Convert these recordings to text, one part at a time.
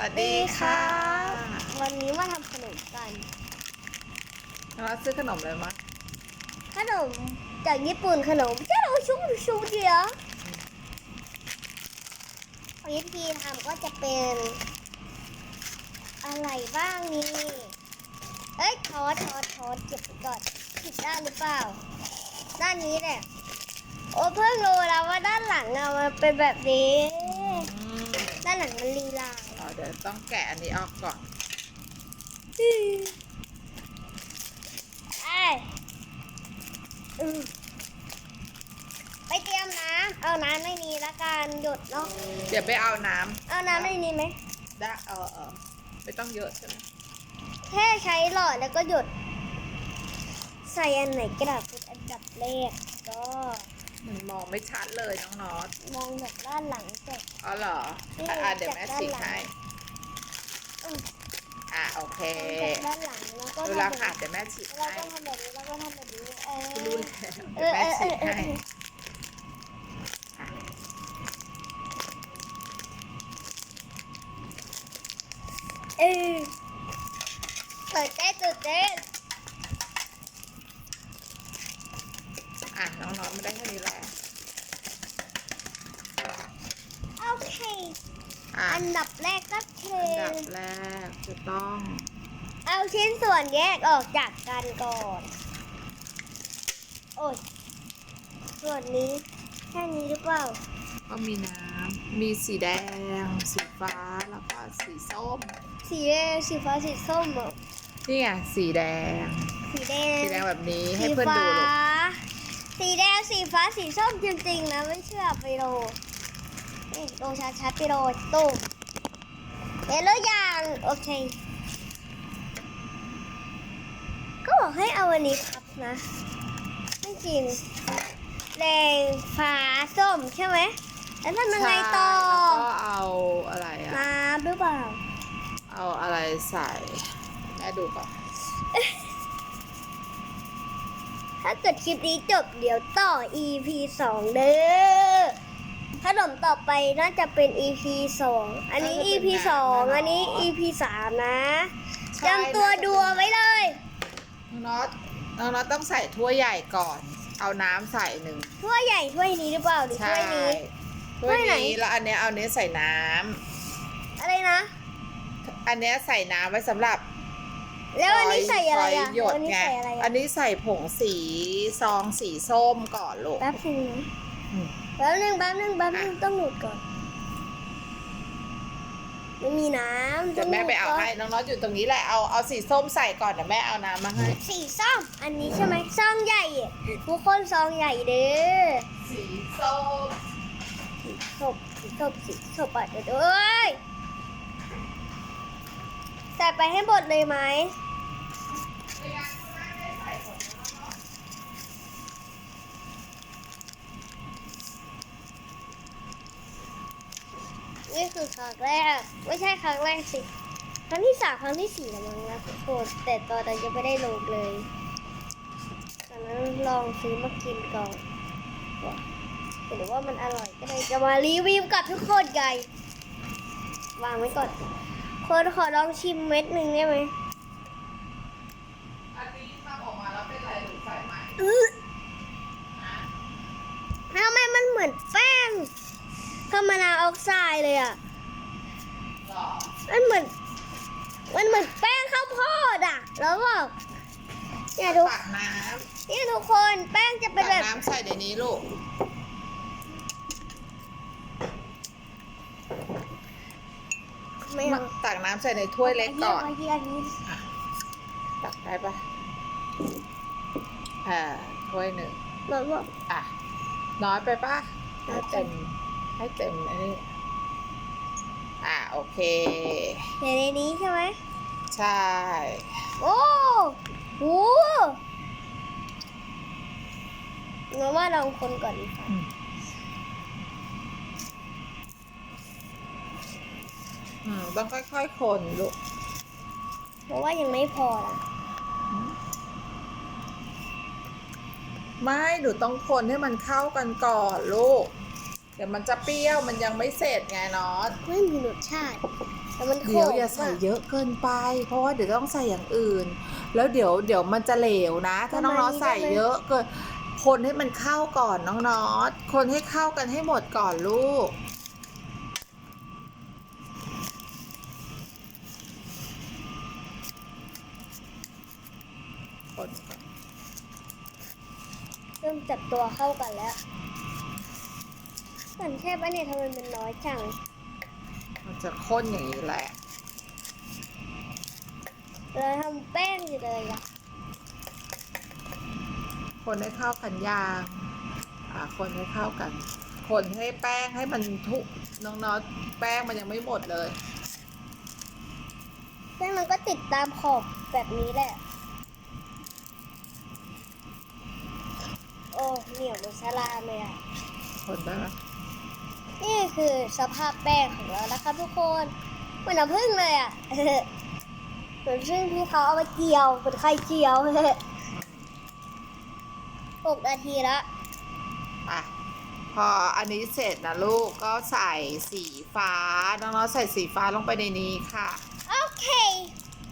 สวัสดีค่ะ วันนี้มาทำขนมกันเราซื้อขนมอะไรมาขนมจากญี่ปุ่นขนมเจ้าชุบชุบเดียววิธีทำก็จะเป็น อะไรบ้างนี่เอ้ยทอดทอดทอดเก็บไปก่อนผิดด้านหรือเปล่า ด้านนี้แหละโอ้เพิ่งรู้แล้วว่าด้านหลังอะมันเป็นแบบนี้อืมด้านหลังมันลีลาอ๋อเดี๋ยวต้องแกะอันนี้ออกก่อนไอ้อืมไปเตรียมน้ำ เอาน้ำในนี้ละกันหยดเนาะ เดี๋ยวไปเอาน้เอาน้ำในนี้ไหมำได้เออเออไม่ต้องเยอะใช่ไหมแค่ใช้หลอดแล้วก็หยด ใส่อันไหนกระดาษเป็นอันดับแรกก็มันมองไม่ชัดเลยน้องนอตมองแบบด้านหลังเสร็จอ๋อเหรอนี่อะอะเดี๋ยวแม่จากด้านฉีกหลังให้ อืมอะโอเคจากด้านหลังแล้วก็ดูทำแล้วแบบค่ะเดี๋ยวแม่ฉีกแล้วให้ก็ทำแบบนี้แล้วก็ทำแบบนี้เออรู้แล้วเอเดี๋ยวอแม่เออเอฉีกอเอให้ออะเออตื่นเต้นตื่นเต้น อะน้องนอตไม่ได้แค่นี้แหละ โอเค อะอันดับแรกก็เทอันดับแรกจะต้อง เอาชิ้นส่วนแยกออกจากกันก่อน โอ้ยส่วนนี้แค่นี้หรือเปล่า ก็มีน้ำ มีสีแดง สีฟ้า แล้วก็สีส้ม สีแดง สีฟ้า สีส้มเหรอนี่ไงสีแดง สีแดง สีแดงแบบนี้ให้สีเพื่อนฟ้าดูลูกสีแดง สีฟ้า สีส้มจริงๆนะไม่เชื่อไปโรนี่โดชัดๆไปโรตุ้มเห็นแล้วยังโอเค ก็บอกให้เอาอันนี้ครับนะไม่จริงแดงฟ้าส้มใช่ไหมแล้วทำยังไงต่อใช่แล้วก็เอาอะไรอะน้ำหรือเปล่า เอาอะไรใส่แม่ดูก่อนถ้าเกิดคลิปนี้จบเดี๋ยวต่อ EP 2เด้อ ขนมต่อไปน่าจะเป็น EP 2อันนี้ EP 2อันนี้ EP 3นะจำตัวดูเอาไว้เลย น้องน็อตน้องน็อตต้องใส่ถ้วยใหญ่ก่อน เอาน้ำใส่หนึ่งถ้วยใหญ่ถ้วยนี้หรือเปล่าหรือใช่ถ้วยนี้ ถ้วยถ้วยไหน นี้แล้วอันเนี้ยเอาเนี้ยใส่น้ำอะไรนะ อันเนี้ยใส่น้ำไว้สำหรับแล้วอันนี้ใส่อะไรอะฟยหยดอันนี้ไงใส่อะไรอัอะนนี้ใส่ผงสีซองสีส้มก่อนลูกแป๊บนึงนะอืม แป๊บนึงแป๊บนึงแป๊บนึงต้องหนุดก่อนไม่มีน้ำเดี๋ยวแม่ไปเอาให้น้องน็อตอยู่ตรงนี้แหละเอาเอาสีส้มใส่ก่อนเดี๋ยวแม่เอาน้ำมาให้สีส้มอันนี้ใช่ไหมซองใหญ่อะทุกคนซองใหญ่เด้อสีส้มสีส้มสีส้มสีส้มอะเดี๋ยวเอ้ยใส่ไปให้หมดเลยไหม นี่คือครั้งแรก ไม่ใช่ครั้งแรกสิครั้งที่สามครั้งที่สี่แล้วมั้งนะทุกคนแต่ตอนนั้นยังไม่ได้ลงเลยตอนนั้นลองซื้อมากินก่อนหรือว่ามันอร่อยก็เลยจะมารีวิวกับทุกคนไงวางไว้ก่อนคนขอลองชิมเม็ดหนึ่งได้ไหมอันนี้ทำออกมาแล้วเป็นอะไรหรือใส่ใหม่อื้อทำไมมันเหมือนแป้ง คาร์บอนไดออกไซด์เลยอะหรอมันเหมือน มันเหมือนแป้งข้าวโพดอะ แล้วบอกเนี่ยทุกตักน้เนี่ยทุกคนแป้งจะำเป็นตัแบกบน้ำใส่ในนี้ลูก ไม่เอาตักน้ำใส่ในถ้วยเล็กก่อน เาเยี่ยมนี้ตักได้ปะอ่าถ้วยหนึ่งแบบว่าอะ น้อยไปปะน้ให้อยไป เต็ม ให้เต็มอันนี้อะโอเคเดี๋ยวในนี้ใช่ไหมใช่ โอ้โหงั้นว่าลองคนก่อนดีกว่าอืมต้องค่อยๆคนลูกเพราะว่ายังไม่พอละไม่หนูต้องคนให้มันเข้ากันก่อนลูก เดี๋ยวมันจะเปรี้ยวมันยังไม่เสร็จไงเนาะไม่มีรสชาติแต่มันขเดี๋ยวมอย่าใส่อะเยอะเกินไป เพราะว่าเดี๋ยวต้องใส่อย่างอื่น แล้วเดี๋ยวเดี๋ยวมันจะเหลวนะ ถ้าน้องน็อตใส่เยอะเกินคนให้มันเข้าก่อนน้องน็อตคนให้เข้ากันให้หมดก่อนลูกคนก่อนเริ่มจับตัวเข้ากันแล้ว มันแค่ปะเนี่ยทำไมมันน้อยจัง มันจะข้นอย่างนี้แหละ เราทำแป้งอยู่เลยอะคนให้เข้ากันยางอ่าคนให้เข้ากัน คนให้แป้งให้มันทุกน้องน็อตแป้งมันยังไม่หมดเลย แป้งมันก็ติดตามขอบแบบนี้แหละ โอ้เหนียวเหมือนสลามเลยอะคนได้ไหม นี่คือสภาพแป้งของเรานะครับทุกคนเหมือนน้ำผึ้งเลยอะเหมือนผึ้งที่เขาเอามาเจียวเป็นไข่เจียวหกนาทีละอะพออันนี้เสร็จนะลูกก็ใส่สีฟ้า น้องๆใส่สีฟ้าลงไปในนี้ค่ะ โอเค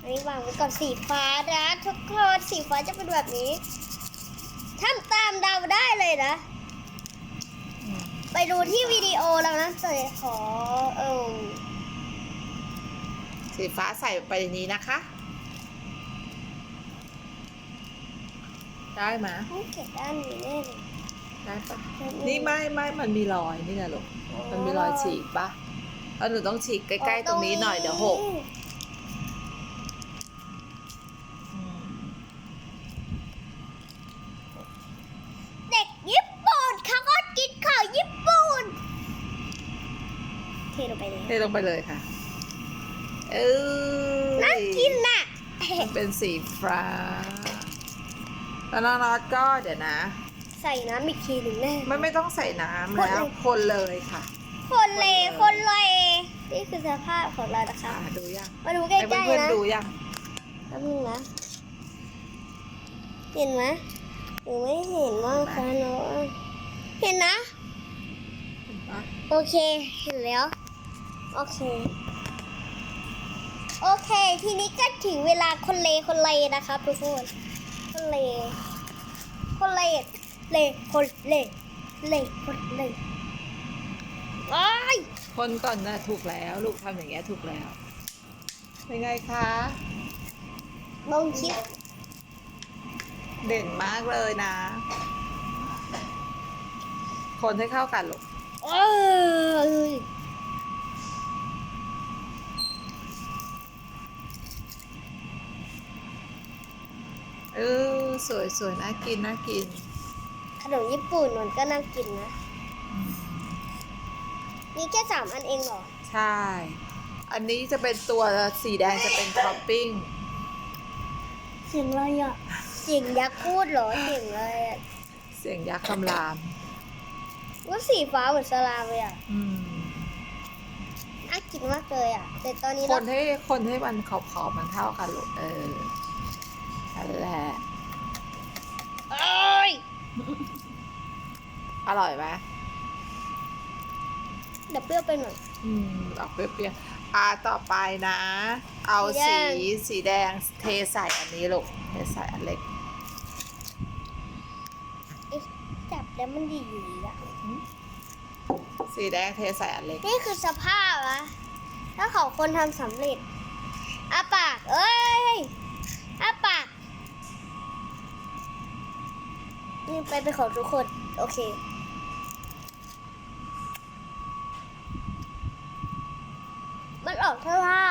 อันนี้วางไว้ก่อนสีฟ้านะทุกคนสีฟ้าจะเป็นแบบนี้ทำตามเดาได้เลยนะ ไปดูที่วิดีโอแล้วนะแต่ขอเออสีฟ้าใส่ไปในนี้นะคะ ได้ไหมยต้องเก็บด้านนี้แน่เลยได้ปะนี่ไม่ไม่มันมีรอยนี่ไงลูกมันมีรอยฉีกปะแล้วหนูต้องฉีกใกล้ๆตรงนี้หน่อยเดี๋ยวหกอืม เด็กญี่ปุ่นเขาก็กินข้าวญี่ปุ่นเท ลงไปเลยเทลงไปเลยค่ะ เออน่ากินน่ะมันเป็นสีฟ้า แล้วน้องน็อตก็เดี๋ยวนะ ใส่น้ำอีกทีหนึ่งแน่ ไม่ไม่ต้องใส่น้ำคนแล้วเลยคนเลยค่ะ คนเลคนเลย นี่คือสภาพของเรานะคะอ่าดูยังมาดูใกให้ล้เพื่อนๆนะๆดูยังแป๊บนึงนะเห็นไหมหนูไม่เห็นมากค่ะน้องเห็นนะเห็นปะโอเค เห็นแล้ว โอเค โอเค ทีนี้ก็ถึงเวลาคนเลคนเลนะครับทุกคน คนเล คนเล เล คนเล เล คนเลโอ้ยคนก่อนนะถูกแล้ว ลูกทำอย่างเงี้ยถูกแล้ว เป็นไงคะลงคลิปเด่นมากเลยนะ คนให้เข้ากันลูกเอ้ย เออสวยสวยน่ากินน่ากิน ขนมญี่ปุ่นมันก็น่ากินนะมีแค่สามอันเองเหรอ ใช่ อันนี้จะเป็นตัวสีแดงจะเป็นท็อปปิ้งเสียงอะไรอะเสียงยักษ์พูดเหรอเสียงอะไรอะเสียงยักษ์คำรามว่าสีฟ้าเหมือนสลามเลยอะอืมน่ากินมากเลยอะ แต่ตอนนี้คเรา นให้คนให้มันขอบขอบๆมันเท่ากันลูกเออนั่นแหละ เอ้ย อร่อยไหมเดี๋ยวเปรี้ยวไปหน่อย อืมออกเปรี้ยวๆอ่าต่อไปนะ เอาสี สีแดงสีแดงเทใส่อันนี้ลูกเทใส่อันเล็กเอ๊ะจับแล้วมันดีอยู่อะสีแดงเทใส่อันเล็ก นี่คือสภาพอะถ้าเขาคนทำสำเร็จอาปาก เอ้ยอาปาก นี่ไปเป็นของทุกคน โอเค มันออกเท่าว่า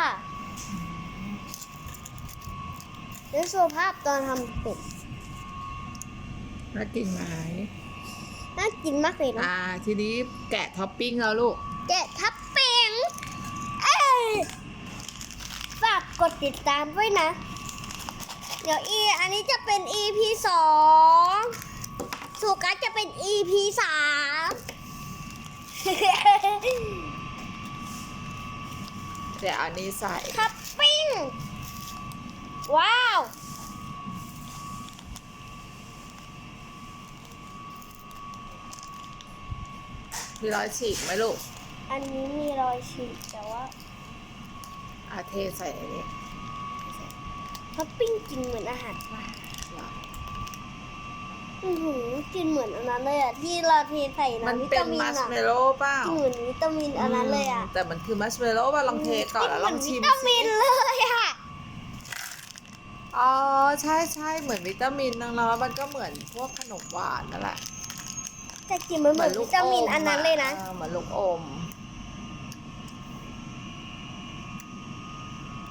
นี่สภาพตอนทำเป็ดน่ากินไหมน่ากินมากเลยนะอ่า ทีนี้แกะท็อปปิ้งแล้วลูก แกะทับเป่งเอ้ยฝากกดติดตามด้วยนะ เดี๋ยวอีอันนี้จะเป็น EP สองสุกัสจะเป็น EP สามเดี๋ยวอันนี้ใส่ ทับปิ้ง ว้าว มีรอยฉีกไหมลูกอันนี้มีรอยฉีกแต่ว่าอาเทใส่ในนี้ท็อปปิ้งกินเหมือนอาหารปลาเหรออือหือกินเหมือนอันนั้นเลยอะที่เราเทใส่มันน้ำวิเป็ตานมินมัชอะเมลโล่เปล่ากินเหมือนวิตามินอันนั้นเลยอะมแต่มันคือมัชเมลโล่ป่ะลองเทก่อนแล้วลองชิมกินเหมือนวิตามิสินเลยอะ อ๋อใช่ใช่เหมือนวิตามินน้องๆมันก็เหมือนพวกขนมหวานนั่นแหละแต่กินมันเหมือนวิตามินอันนั้นเลยนะออเหมือนลูกอม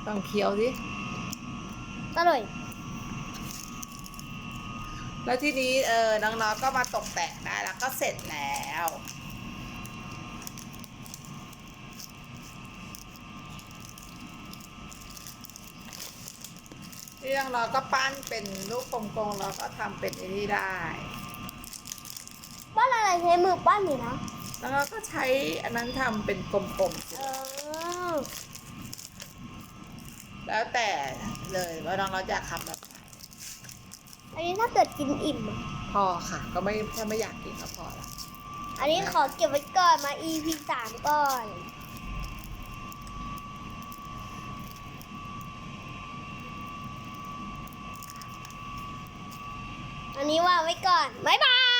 ลองเคี้ยวสิอร่อยแล้วทีนี้เออน้องๆก็มาตกแต่งได้แล้วก็เสร็จแล้ว ที่น้องๆก็ปั้นเป็นลูกกลมๆแล้วก็ทำเป็นไอันนี้ได้ บ้านอะไรใช้มือปั้นอยู่นะแล้วเราก็ใช้อันนั้นทำเป็นกลมๆสิเออแล้วแต่เลยว่าน้องๆอยากทำแบบไหนอันนี้ถ้าเกิดกินอิ่มอะพอค่ะ ก็ไม่ถ้าไม่อยากกินก็พอละ อันนี้ขอเก็บไว้ก่อนมา EP สามก่อน วันนี้ว่าไว้ก่อน บ๊ายบาย